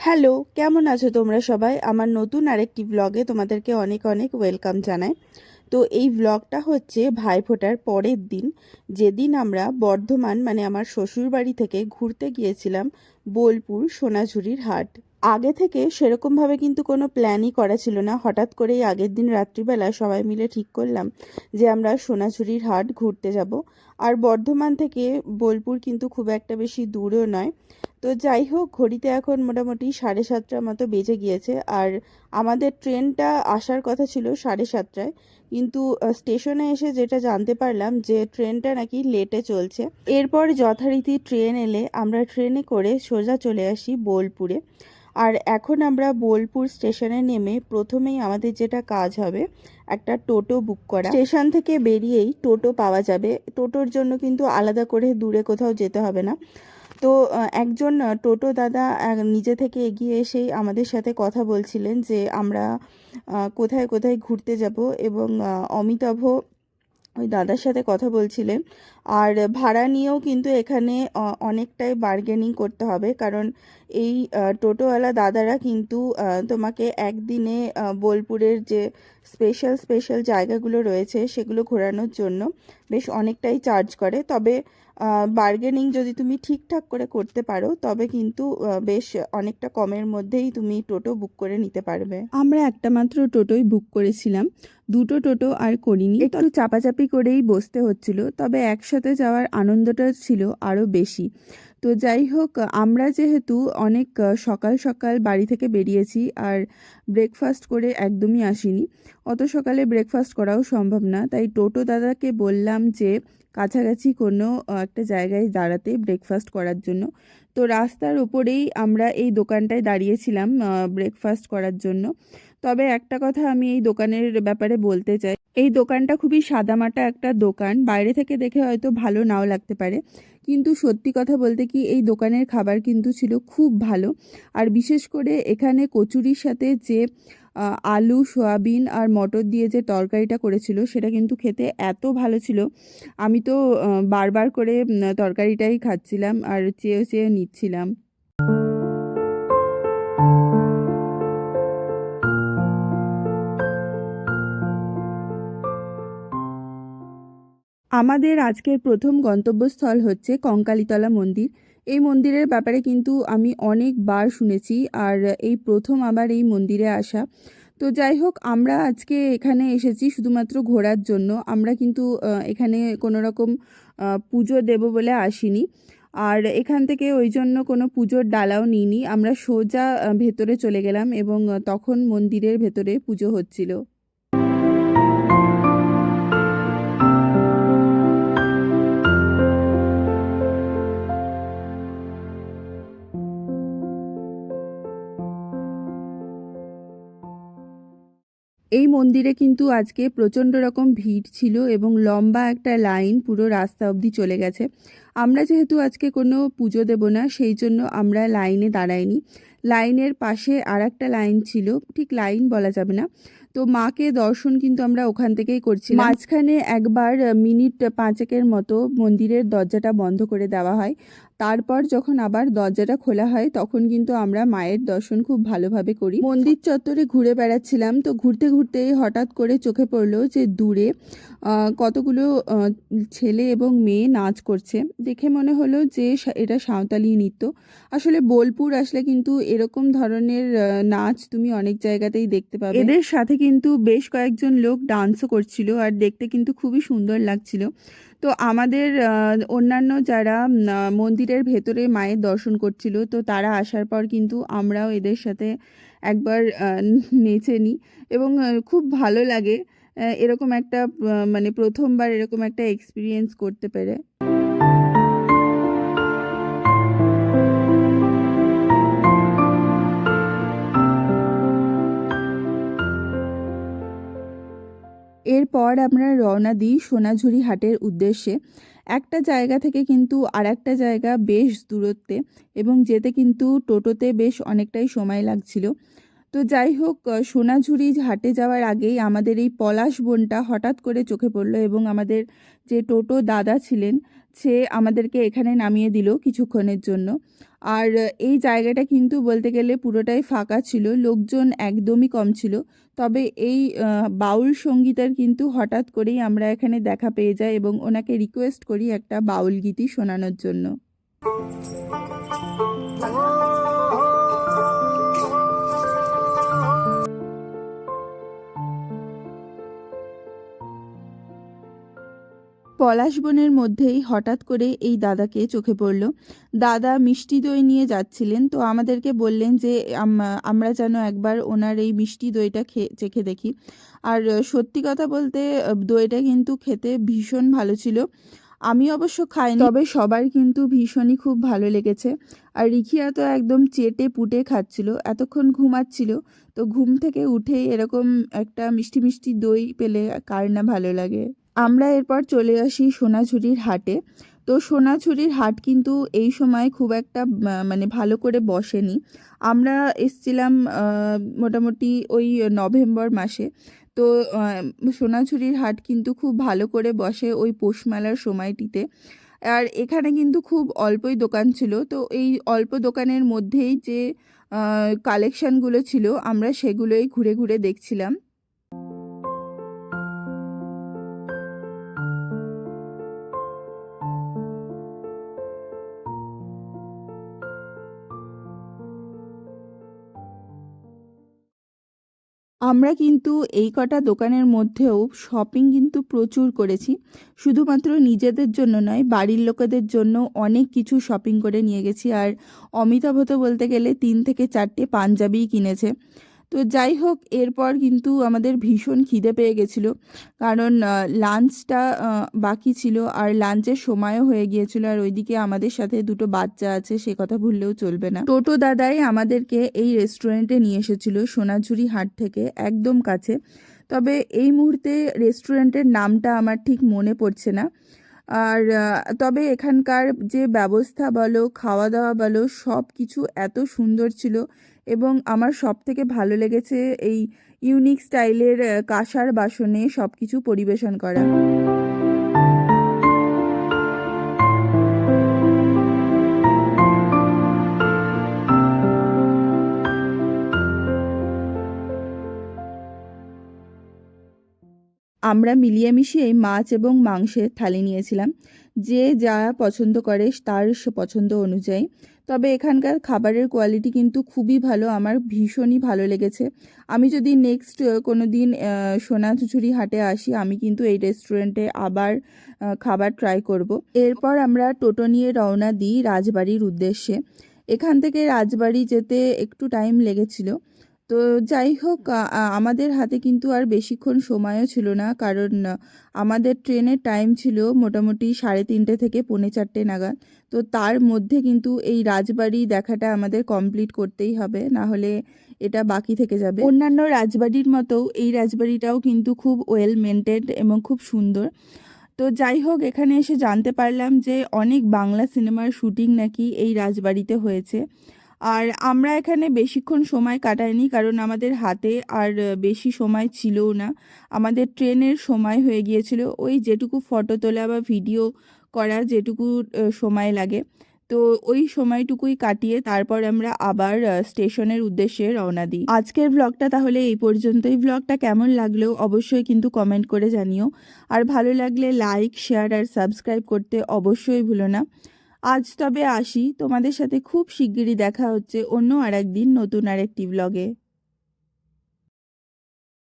Hello, কেমন আছো তোমরা সবাই? আমার নতুন আরেকটি ব্লগে তোমাদেরকে অনেক অনেক ওয়েলকাম জানাই। তো এই ব্লগটা হচ্ছে ভাইফোঁটার পরের দিন। যেদিন আমরা বর্ধমান মানে আমার শ্বশুরবাড়ি থেকে ঘুরতে গিয়েছিলাম বোলপুর সোনাঝুরির হাট। আগে থেকে সেরকমভাবে কিন্তু কোনো প্ল্যানই করা ছিল না। হঠাৎ করেই আগের দিন রাত্রিবেলা সবাই মিলে ঠিক করলাম যে আমরা সোনাঝুরির হাট ঘুরতে যাব। আর বর্ধমান থেকে বোলপুর কিন্তু খুব একটা বেশি দূরেও নয়। তো যাই হোক, ঘড়িতে এখন মোটামুটি সাড়ে সাতটার মতো বেজে গিয়েছে। আর আমাদের ট্রেনটা আসার কথা ছিল সাড়ে সাতটায়। কিন্তু স্টেশনে এসে যেটা জানতে পারলাম যে ট্রেনটা নাকি লেটে চলছে। এরপর যথারীতি ট্রেন এলে আমরা ট্রেনে করে সোজা চলে আসি বোলপুরে। আর এখন আমরা বোলপুর স্টেশনে নেমে প্রথমেই আমাদের যেটা কাজ হবে, একটা টোটো বুক করা। স্টেশন থেকে বেরিয়েই টোটো পাওয়া যাবে। টোটোর জন্য কিন্তু আলাদা করে দূরে কোথাও যেতে হবে না। তো একজন টোটো দাদা নিজে থেকে এগিয়ে এসেই আমাদের সাথে কথা বলছিলেন যে আমরা কোথায় কোথায় ঘুরতে যাব এবং অমিতাভ ওই দাদার সাথে কথা বলছিলেন আর ভাড়া নিয়েও কিন্তু এখানে অনেকটাই বার্গেনিং করতে হবে। কারণ এই টোটোওয়ালা দাদারা কিন্তু তোমাকে একদিনে বোলপুরের যে স্পেশাল স্পেশাল জায়গাগুলো রয়েছে সেগুলো ঘোরানোর জন্য বেশ অনেকটাই চার্জ করে। তবে বার্গেনিং যদি তুমি ঠিকঠাক করে করতে পারো তবে কিন্তু বেশ অনেকটা কমের মধ্যেই তুমি টোটো বুক করে নিতে পারবে। আমরা একটা মাত্র টোটোই বুক করেছিলাম। দুটো টোটো আর করিনি। একটু চাপাচাপি করেই বসতে হচ্ছিল তবে একসাথে যাওয়ার আনন্দটা ছিল আরও বেশি। তো যাই হোক, আমরা যেহেতু অনেক সকাল সকাল বাড়ি থেকে বেরিয়েছি আর ব্রেকফাস্ট করে একদমই আসিনি। অত সকালে ব্রেকফাস্ট করাও সম্ভব না। তাই টোটো দাদাকে বললাম যে, কাছাকাছি কোনো একটা জায়গায় দাঁড়াতে ব্রেকফাস্ট করার জন্য। তো রাস্তার ওপরেই আমরা এই দোকানটায় দাঁড়িয়েছিলাম ব্রেকফাস্ট করার জন্য। তবে একটা কথা আমি এই দোকানের ব্যাপারে বলতে চাই। এই দোকানটা খুবই সাদামাটা একটা দোকান। বাইরে থেকে দেখে হয়তো ভালো নাও লাগতে পারে। কিন্তু সত্যি কথা বলতে কি, এই দোকানের খাবার কিন্তু ছিল খুব ভালো। আর বিশেষ করে এখানে কচুরির সাথে যে আলু, সয়াবিন আর মটর দিয়ে যে তরকারিটা করেছিল, সেটা কিন্তু খেতে এত ভালো ছিল। আমি তো বারবার করে তরকারিটাই খাচ্ছিলাম আর চেয়ে চেয়ে নিচ্ছিলাম। আমাদের আজকের প্রথম গন্তব্যস্থল হচ্ছে কঙ্কালীতলা মন্দির। এই মন্দিরের ব্যাপারে কিন্তু আমি অনেকবার শুনেছি আর এই প্রথম আবার এই মন্দিরে আসা। তো যাই হোক, আমরা আজকে এখানে এসেছি শুধুমাত্র ঘোরার জন্য। আমরা কিন্তু এখানে কোনো রকম পুজো দেব বলে আসিনি। আর এখান থেকে ওই জন্য কোনো পুজোর ডালাও নিইনি। আমরা সোজা ভেতরে চলে গেলাম এবং তখন মন্দিরের ভেতরে পুজো হচ্ছিল। এই মন্দিরে কিন্তু আজকে প্রচণ্ড রকম ভিড় ছিল এবং লম্বা একটা লাইন পুরো রাস্তা অবধি চলে গেছে। আমরা যেহেতু আজকে কোনো পুজো দেব না, সেই জন্য আমরা লাইনে দাঁড়াইনি। লাইনের পাশে আর একটা লাইন ছিল, ঠিক লাইন বলা যাবে না। তো মাকে দর্শন কিন্তু আমরা ওখান থেকেই করছি মাঝখানে একবার মিনিট পাঁচেকের মতো মন্দিরের দরজাটা বন্ধ করে দেওয়া হয়। তারপর যখন আবার দরজাটা খোলা হয় তখন কিন্তু আমরা মায়ের দর্শন খুব ভালোভাবে করি। মন্দির চত্বরে ঘুরে বেড়াচ্ছিলাম তো ঘুরতে ঘুরতে হঠাৎ করে চোখে পড়ল যে দূরে কতগুলো ছেলে এবং মেয়ে নাচ করছে। দেখে মনে হলো যে এটা সাঁওতালি নৃত্য। আসলে বোলপুর আসলে কিন্তু এরকম ধরনের নাচ তুমি অনেক জায়গাতেই দেখতে পাবে। এদের সাথে কিন্তু বেশ কয়েকজন লোক ডান্সও করছিল আর দেখতে কিন্তু খুবই সুন্দর লাগছিল। তো আমাদের অন্যান্য যারা মন্দিরের ভেতরে মায়ের দর্শন করছিল, তো তারা আসার পর কিন্তু আমরাও এদের সাথে একবার নেচে নিই এবং খুব ভালো লাগে। এরকম একটা মানে প্রথমবার এরকম একটা এক্সপিরিয়েন্স করতে পেরে। এরপর আমরা রওনা দিই সোনাঝুরি হাটের উদ্দেশ্যে। একটা জায়গা থেকে কিন্তু আর একটা জায়গা বেশ দূরত্বে এবং যেতে কিন্তু টোটোতে বেশ অনেকটাই সময় লাগছিল। তো যাই হোক সোনাঝুরি হাটে যাওয়ার আগেই আমাদের এই পলাশ বনটা হঠাৎ করে চোখে পড়ল এবং আমাদের যে টোটো দাদা ছিলেন, সে আমাদেরকে এখানে নামিয়ে দিল কিছুক্ষণের জন্য। আর এই জায়গাটা কিন্তু বলতে গেলে পুরোটাই ফাঁকা ছিল, লোকজন একদমই কম ছিল। তবে এই বাউল সঙ্গীতের কিন্তু হঠাৎ করেই আমরা এখানে দেখা পেয়ে যাই এবং ওনাকে রিকোয়েস্ট করি একটা বাউল গীতি শোনানোর জন্য। পলাশবনের মধ্যেই হঠাৎ করে এই দাদাকে চোখে পড়ল। দাদা, মিষ্টি দই নিয়ে যাচ্ছিলেন, তো আমাদেরকে বললেন যে, আম- আমরা যেন একবার ওনার এই মিষ্টি দইটা খেয়ে চেখে দেখি। আর সত্যি কথা বলতে, দইটা কিন্তু খেতে ভীষণ ভালো ছিল। আমি অবশ্য খাইনি, তবে সবার কিন্তু ভীষণই খুব ভালো লেগেছে। আর রিখিয়া তো একদম চেটে পুটে খাচ্ছিল, এতক্ষণ ঘুমাচ্ছিল, তো ঘুম থেকে উঠেই এরকম একটা মিষ্টি মিষ্টি দই পেলে কার না ভালো লাগে। আমরা এরপর চলে আসি সোনাঝুরির হাটে। তো সোনাঝুরির হাট কিন্তু এই সময় খুব একটা মানে ভালো করে বসেনি। আমরা এসছিলাম মোটামুটি ওই নভেম্বর মাসে। তো সোনাঝুরির হাট কিন্তু খুব ভালো করে বসে ওই পৌষ মেলার সময়টিতে। আর এখানে কিন্তু খুব অল্পই দোকান ছিল। তো এই অল্প দোকানের মধ্যেই যে কালেকশানগুলো ছিল, আমরা সেগুলোই ঘুরে ঘুরে দেখছিলাম। আমরা কিন্তু এই কটা দোকানের মধ্যেও শপিং কিন্তু প্রচুর করেছি। শুধুমাত্র নিজেদের জন্য নয়, বাড়ির লোকেদের জন্য অনেক কিছু শপিং করে নিয়ে গেছি। আর অমিতাভ তো বলতে গেলে তিন থেকে চারটে পাঞ্জাবিই কিনেছে। তো যাই হোক, এরপর কিন্তু আমাদের ভীষণ খিদে পেয়ে গেছিল। কারণ লাঞ্চটা বাকি ছিল। আর লাঞ্চের সময়ও হয়ে গিয়েছিল। আর ওইদিকে আমাদের সাথে দুটো বাচ্চা আছে, সে কথা ভুললেও চলবে না। টোটো দাদাই আমাদেরকে এই রেস্টুরেন্টে নিয়ে এসেছিল, সোনাঝুরি হাট থেকে, একদম কাছে। তবে এই মুহূর্তে রেস্টুরেন্টের নামটা আমার ঠিক মনে পড়ছে না। আর তবে এখানকার যে ব্যবস্থা বলো খাওয়া দাওয়া বলো সব কিছু এত সুন্দর ছিল। এবং আমার সব থেকে ভালো লেগেছে এই ইউনিক স্টাইলের কাঁসার বাসনে সব কিছু পরিবেশন করা। আমরা মিলিয়ে মিশিয়ে মাছ এবং মাংসের থালি নিয়েছিলাম। যে যা পছন্দ করে তার পছন্দ অনুযায়ী। তবে এখানকার খাবারের কোয়ালিটি কিন্তু খুবই ভালো। আমার ভীষণই ভালো লেগেছে। আমি যদি নেক্সট কোনো দিন সোনাঝুরি হাটে আসি, আমি কিন্তু এই রেস্টুরেন্টে আবার খাবার ট্রাই করব। এরপর আমরা টোটো নিয়ে রওনা দিই রাজবাড়ির উদ্দেশ্যে। এখান থেকে রাজবাড়ি যেতে একটু টাইম লেগেছিল। তো যাই হোক আমাদের হাতে কিন্তু আর বেশিক্ষণ সময়ও ছিল না। কারণ আমাদের ট্রেনের টাইম ছিল মোটামুটি সাড়ে তিনটে থেকে পৌনে চারটে নাগাদ। তো তার মধ্যে কিন্তু এই রাজবাড়ি দেখাটা আমাদের কমপ্লিট করতেই হবে। না হলে এটা বাকি থেকে যাবে। অন্যান্য রাজবাড়ির মতো এই রাজবাড়িটাও কিন্তু খুব ওয়েল মেনটেন্ড এবং খুব সুন্দর। তো যাই হোক, এখানে এসে জানতে পারলাম যে অনেক বাংলা সিনেমার শুটিং নাকি এই রাজবাড়িতে হয়েছে। আর আমরা এখানে বেশিক্ষণ সময় কাটাইনি কারণ আমাদের হাতে আর বেশি সময় ছিলও না। আমাদের ট্রেনের সময় হয়ে গিয়েছিল। ওই যেটুকু ফটো তোলা বা ভিডিও করা যেটুকু সময় লাগে। তো ওই সময়টুকুই কাটিয়ে তারপর আমরা আবার স্টেশনের উদ্দেশ্যে রওনা দিই। আজকের ব্লগটা তাহলে এই পর্যন্তই। ব্লগটা কেমন লাগল অবশ্যই কিন্তু কমেন্ট করে জানিও। আর ভালো লাগলে লাইক শেয়ার আর সাবস্ক্রাইব করতে অবশ্যই ভুলো না। আজ তবে আসি। তোমাদের সাথে খুব শিগগিরই দেখা হচ্ছে অন্য আর একদিন নতুন আরেকটি ব্লগে